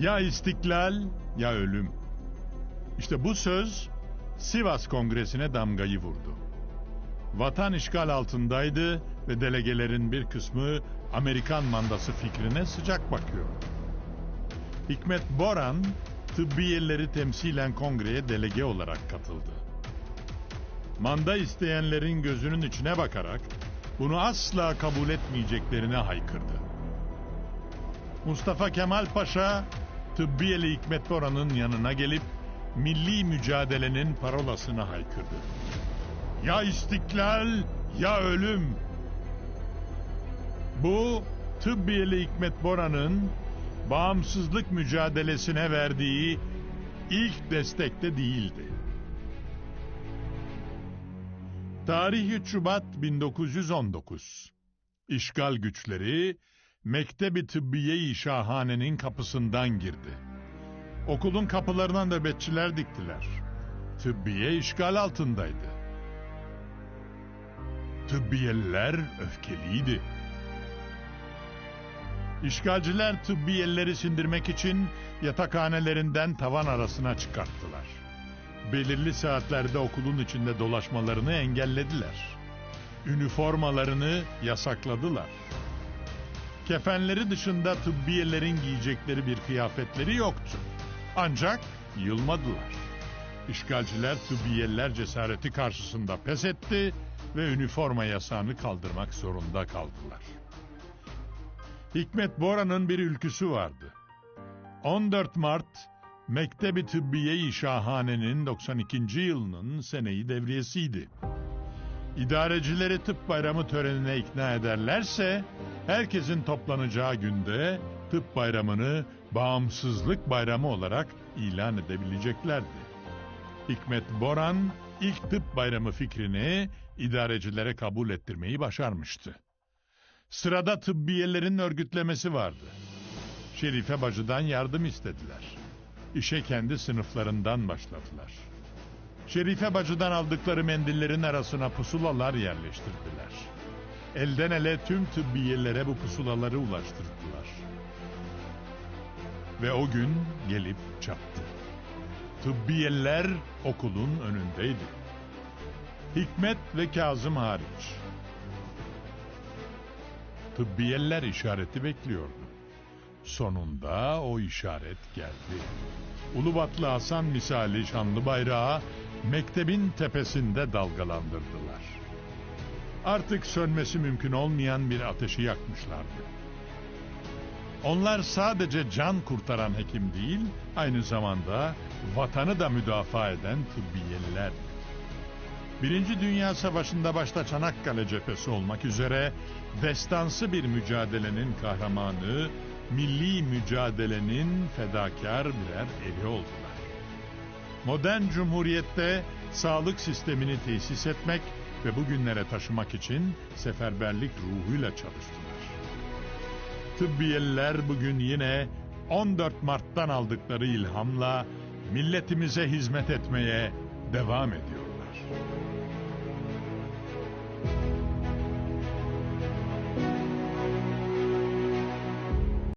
Ya istiklal ya ölüm. İşte bu söz Sivas Kongresi'ne damgayı vurdu. Vatan işgal altındaydı ve delegelerin bir kısmı Amerikan mandası fikrine sıcak bakıyor. Hikmet Boran, tıbbiyelleri temsilen kongreye delege olarak katıldı. Manda isteyenlerin gözünün içine bakarak bunu asla kabul etmeyeceklerine haykırdı. Mustafa Kemal Paşa, tıbbiyeli Hikmet Boran'ın yanına gelip milli mücadelenin parolasını haykırdı. Ya istiklal ya ölüm. Bu tıbbiyeli Hikmet Boran'ın bağımsızlık mücadelesine verdiği ilk destekte değildi. Tarih 3 Şubat 1919. İşgal güçleri Mektebi Tıbbiye-i Şahane'nin kapısından girdi. Okulun kapılarına nöbetçiler diktiler. Tıbbiye işgal altındaydı. Tıbbiyeliler öfkeliydi. İşgalciler tıbbiyelileri sindirmek için yatakhanelerinden tavan arasına çıkarttılar. Belirli saatlerde okulun içinde dolaşmalarını engellediler. Üniformalarını yasakladılar. Kefenleri dışında tıbbiyelerin giyecekleri bir kıyafetleri yoktu. Ancak yılmadılar. İşgalciler tıbbiyeliler cesareti karşısında pes etti ve üniforma yasağını kaldırmak zorunda kaldılar. Hikmet Bora'nın bir ülküsü vardı. 14 Mart Mektebi Tıbbiye-i Şahane'nin 92. yılının seneyi devriyesiydi. İdarecileri tıp bayramı törenine ikna ederlerse herkesin toplanacağı günde tıp bayramını bağımsızlık bayramı olarak ilan edebileceklerdi. Hikmet Boran ilk tıp bayramı fikrini idarecilere kabul ettirmeyi başarmıştı. Sırada tıbbiyelerin örgütlemesi vardı. Şerife bacıdan yardım istediler. İşe kendi sınıflarından başladılar. Şerife bacıdan aldıkları mendillerin arasına pusulalar yerleştirdiler. Elden ele tüm tıbbiyelere bu pusulaları ulaştırdılar. Ve o gün gelip çattı. Tıbbiyeller okulun önündeydi. Hikmet ve Kazım hariç. Tıbbiyeller işareti bekliyordu. Sonunda o işaret geldi. Ulubatlı Hasan misali şanlı bayrağı mektebin tepesinde dalgalandırdılar. Artık sönmesi mümkün olmayan bir ateşi yakmışlardı. Onlar sadece can kurtaran hekim değil, aynı zamanda vatanı da müdafaa eden tıbbiyeliler. Birinci Dünya Savaşı'nda başta Çanakkale cephesi olmak üzere destansı bir mücadelenin kahramanı, milli mücadelenin fedakar birer eri oldular. Modern cumhuriyette sağlık sistemini tesis etmek ve bugünlere taşımak için seferberlik ruhuyla çalıştılar. Tıbbiyeliler bugün yine 14 Mart'tan aldıkları ilhamla milletimize hizmet etmeye devam ediyor.